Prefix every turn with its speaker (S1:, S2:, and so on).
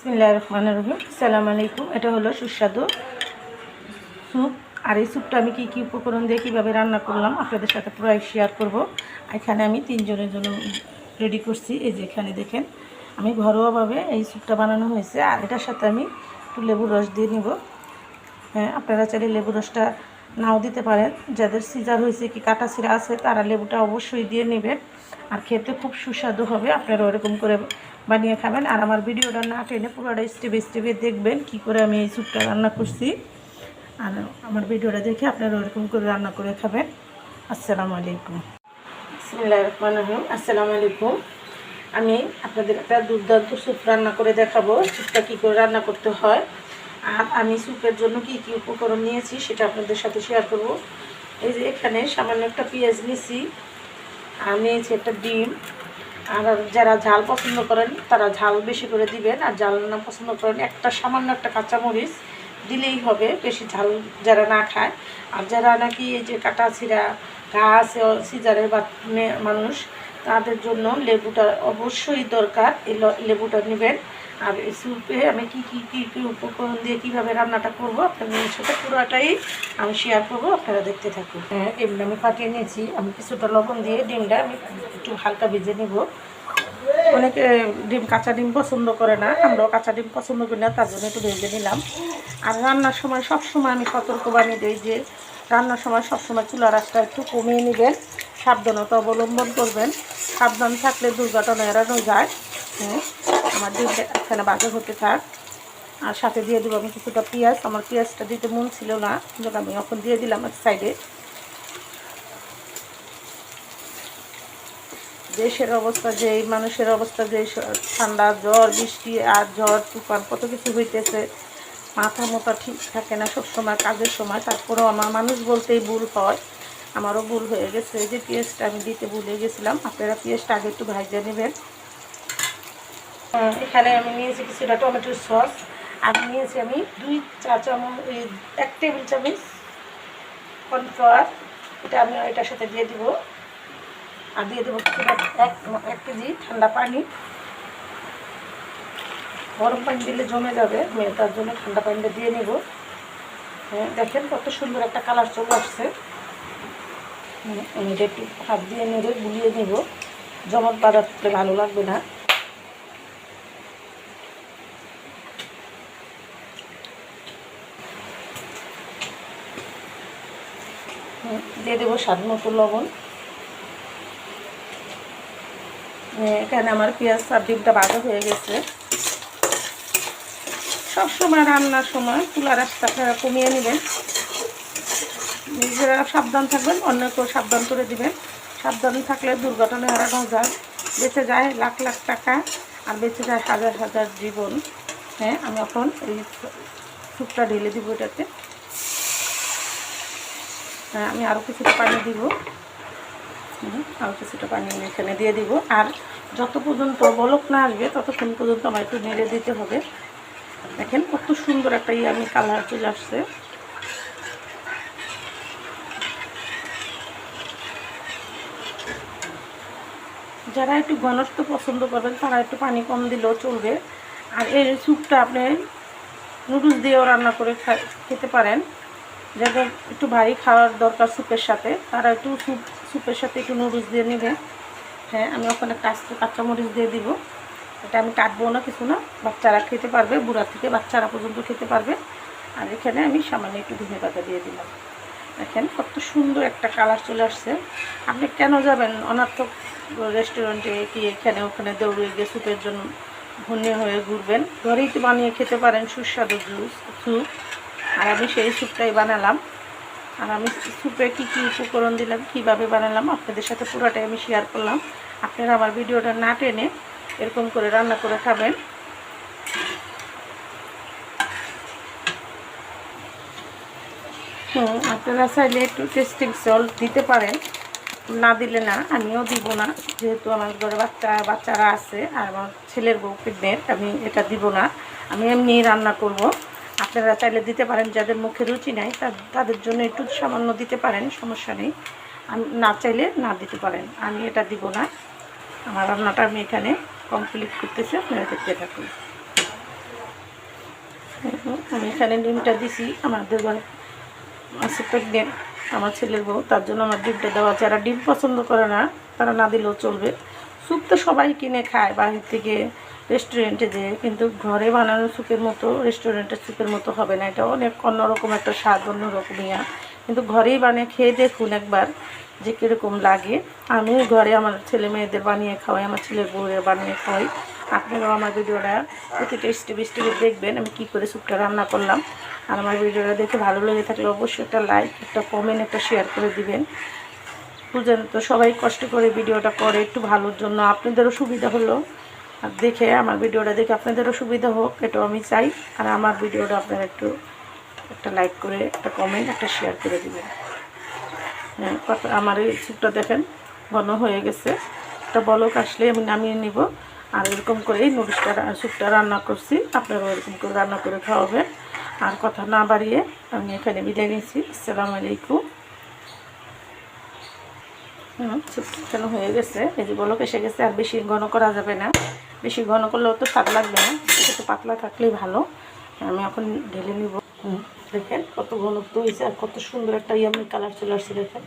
S1: বিসমিল্লাহ রহমান রহিম। আসসালামু আলাইকুম এটা হলো সুস্বাদু স্যুপ। আর এই স্যুপটা আমি কী কী উপকরণ দিয়ে কীভাবে রান্না করলাম আপনাদের সাথে পুরো শেয়ার করব। এখানে আমি তিনজনের জন্য রেডি করছি। এই যে এখানে দেখেন, আমি ঘরোয়াভাবে এই স্যুপটা বানানো হয়েছে। আর এটার সাথে আমি একটু লেবুর রস দিয়ে নিব। হ্যাঁ আপনারা চাইলে লেবুর রসটা নাও দিতে পারেন। যাদের সিজার হয়েছে কি কাটা সিরা আছে, তারা লেবুটা অবশ্যই দিয়ে নেবেন। আর খেতে খুব সুস্বাদু হবে, আপনারা ওরকম করে বানিয়ে খাবেন। আর আমার ভিডিওটা না টেনে পুরোটা স্টেপে স্টেপে দেখবেন কি করে আমি এই স্যুপটা রান্না করছি। আর আমার ভিডিওটা দেখে আপনারা ওরকম করে রান্না করে খাবেন। আসসালামু আলাইকুম। আসসালামু আলাইকুম। আমি আপনাদের একটা দুর্দান্ত স্যুপ রান্না করে দেখাবো। স্যুপটা কী করে রান্না করতে হয়? আর আমি স্যুপের জন্য কি কি উপকরণ নিয়েছি সেটা আপনাদের সাথে শেয়ার করব। এই যে এখানে সামান্য একটা পেঁয়াজ নিয়েছি, আর নিয়েছি একটা ডিম। আর যারা ঝাল পছন্দ করেন, তারা ঝাল বেশি করে দিবেন। আর ঝাল না পছন্দ করেন, একটা সামান্য একটা কাঁচামরিচ দিলেই হবে, বেশি ঝাল যারা না খায়। আর যারা নাকি এই যে কাটা ছিঁড়া ঘা আছে, সিজারের বা মানুষ, তাদের জন্য লেবুটা অবশ্যই দরকার। এই লেবুটা নেবেন। আর এই স্যুপে আমি কি কি কি কি উপকরণ দিয়ে কীভাবে রান্নাটা করব আপনাদের সাথে পুরোটাই আমি শেয়ার করব, আপনারা দেখতে থাকুন। হ্যাঁ ডিমটা আমি ফাটিয়ে নিয়েছি, আমি কিছুটা লবণ দিয়ে ডিমটা আমি একটু হালকা ভেজে নিব। অনেকে ডিম, কাঁচা ডিম পছন্দ করে না, আমরাও কাঁচা ডিম পছন্দ করি না, তার জন্য একটু ভেজে নিলাম। আর রান্নার সময় সব সময় আমি সতর্ক বানিয়ে দিই যে, রান্নার সময় সবসময় চুলা রাসটা একটু কমিয়ে নেবেন, সাবধানতা অবলম্বন করবেন। সাবধান থাকলে দুর্ঘটনা এড়ানো যায়। হ্যাঁ। আমার ডিমটা এখানে বাজে হতে থাক। আর সাথে দিয়ে দেবো আমি কিছুটা পেঁয়াজ। আমার পেঁয়াজটা দিতে মন ছিল না, কিন্তু আমি এখন দিয়ে দিলাম এক সাইডে দেশের অবস্থা যে মানুষের অবস্থা যে ঠান্ডা, জ্বর, বৃষ্টি, আর ঝড় তুফান, কত কিছু হইতেছে। মাথা মোটা ঠিক থাকে না সব সময় কাজের সময়। তারপরেও আমার মানুষ বলতেই ভুল হয়। আমারও ভুল হয়ে গেছে। যে পেঁয়াজটা আমি দিতে ভুলে গেছিলাম, আপনারা পেঁয়াজটা আগে একটু ভাইজে নেবেন। এখানে আমি নিয়েছি কিছুটা টমেটোর সস, আর নিয়েছি আমি দুই চা চামচ এক টেবিল চামচ কর্নফ্লাওয়ার। এটা আমি এটার সাথে দিয়ে দিব। আর দিয়ে দেবো এক এক কেজি ঠান্ডা পানি। গরম পানি দিলে জমে যাবে তার জন্য ঠান্ডা পানিটা দিয়ে নেব। হ্যাঁ দেখেন কত সুন্দর একটা কালার চলে আসছে। আমি এটা একটু হাত দিয়ে নেড়ে গুলিয়ে নেব। বাঁধা থাকলে ভালো লাগবে না। দিয়ে দেবো স্বাদ মতো লবণ। এখানে আমার পেঁয়াজ ডিমটা ভাজা হয়ে গেছে। সব সময় রান্নার সময় তুলা রাস্তা কমিয়ে নেবেন। নিজেরা সাবধান থাকবেন, অন্যকেও সাবধান করে দিবেন। সাবধান থাকলে দুর্ঘটনা এড়ানো যায় বেঁচে যায় লাখ লাখ টাকা আর বেঁচে যায় হাজার হাজার জীবন। হ্যাঁ আমি এখন এই স্যুপটা ঢেলে দিব এটাতে। আমি আরও কিছুটা পানি দিব। আরও কিছুটা পানি আমি এখানে দিয়ে দিব। আর যত পর্যন্ত বলক না আসবে, ততক্ষণ পর্যন্ত আমার একটু নেড়ে দিতে হবে। দেখেন, কত সুন্দর একটা ইয়ে আমি কালার চলে আসছে। যারা একটু ঘনত্ব পছন্দ করবেন, তারা একটু পানি কম দিলেও চলবে। আর এই স্যুপটা আপনি নুডলস দিয়েও রান্না করে খেতে পারেন। যাদের একটু ভারী খাওয়ার দরকার স্যুপের সাথে, তারা একটু স্যুপ স্যুপের সাথে একটু নুডলস দিয়ে নেবে। হ্যাঁ আমি ওখানে কাঁচা, কাঁচামরিচ দিয়ে দিব। এটা আমি কাটবো না কিছু না, বাচ্চারা খেতে পারবে, বুড়া থেকে বাচ্চারা পর্যন্ত খেতে পারবে। আর এখানে আমি সামান্য একটু ধনে পাতা দিয়ে দিলাম। দেখেন কত সুন্দর একটা কালার চলে আসছে। আপনি কেন যাবেন? অনার্থক রেস্টুরেন্টে কি এখানে ওখানে দৌড়ে গিয়ে স্যুপের জন্য ধন্য হয়ে ঘুরবেন? ঘরেই তো বানিয়ে খেতে পারেন সুস্বাদু জুস স্যুপ আর আমি সেই স্যুপটাই বানালাম। আর আমি স্যুপে কী কী উপকরণ দিলাম, কীভাবে বানালাম, আপনাদের সাথে পুরোটাই আমি শেয়ার করলাম। আপনারা আমার ভিডিওটা না টেনে এরকম করে রান্না করে খাবেন। হুম আপনারা চাইলে একটু টেস্টিং সল্ট দিতে পারেন। না দিলে না, আমিও দিব না। যেহেতু আমার ঘরে বাচ্চা, বাচ্চারা আছে আর আমার ছেলের বউ প্রেগনেন্ট আমি এটা দিব না। আমি এমনি রান্না করব। আপনারা চাইলে দিতে পারেন, যাদের মুখে রুচি নাই তাদের জন্য একটু সামান্য দিতে পারেন, সমস্যা নেই। না চাইলে না দিতে পারেন। আমি এটা দিব না। আমার রান্নাটা আমি এখানে কমপ্লিট করতেছি, আপনারা দেখতে থাকুন। আমি এখানে ডিমটা দিছি আমাদের আছে প্রেগনেন্ট আমার ছেলের বউ, তার জন্য আমার ডিমটা দেওয়া যারা ডিম পছন্দ করে না, তারা না দিলেও চলবে। স্যুপ তো সবাই কিনে খায় বাহির থেকে রেস্টুরেন্টে যেয়ে কিন্তু ঘরে বানানো স্যুপের মতো রেস্টুরেন্টের স্যুপের মতো হবে না। এটা অনেক অন্যরকম একটা স্বাদ, অন্যরকম ইয়া। কিন্তু ঘরেই বানিয়ে খেয়ে দেখুন একবার যে কীরকম লাগে। আমি ঘরে আমার ছেলে মেয়েদের বানিয়ে খাওয়াই, আমার ছেলে বউয়ের বানিয়ে খাওয়াই। আপনারাও আমার ভিডিওটা প্রতিটা স্টেপ স্টেপে দেখবেন আমি কী করে স্যুপটা রান্না করলাম। আর আমার ভিডিওটা দেখে ভালো লেগে থাকলে অবশ্যই একটা লাইক একটা কমেন্ট একটা শেয়ার করে দিবেন। বুঝলেন তো সবাই কষ্ট করে ভিডিওটা করে একটু ভালোর জন্য। আপনাদেরও সুবিধা হলো। আর দেখে, আমার ভিডিওটা দেখে আপনাদেরও সুবিধা হোক, এটাও আমি চাই। আর আমার ভিডিওটা আপনারা একটু, একটা লাইক করে, একটা কমেন্ট একটা শেয়ার করে দেবেন। হ্যাঁ আমার এই স্যুপটা দেখেন, ঘন হয়ে গেছে। একটা বলক আসলে আমি নামিয়ে নিব। আর এরকম করে এই নুডলসটা স্যুপটা রান্না করছি। আপনারাও এরকম করে রান্না করে খাওয়াবেন। আর কথা না বাড়িয়ে আমি এখানে বিদায় নিয়েছি। আসসালামু আলাইকুম। হুম হয়ে গেছে। এই যে বলক এসে গেছে, আর বেশি ঘন করা যাবে না। বেশি ঘন করলেও তো স্বাদ লাগবে না, একটু পাতলা থাকলেই ভালো। আমি এখন ঢেলে নিব। দেখেন কত ঘনত্ব হয়েছে আর কত সুন্দর একটা ইয়ামি কালার চলে আসছে, দেখেন।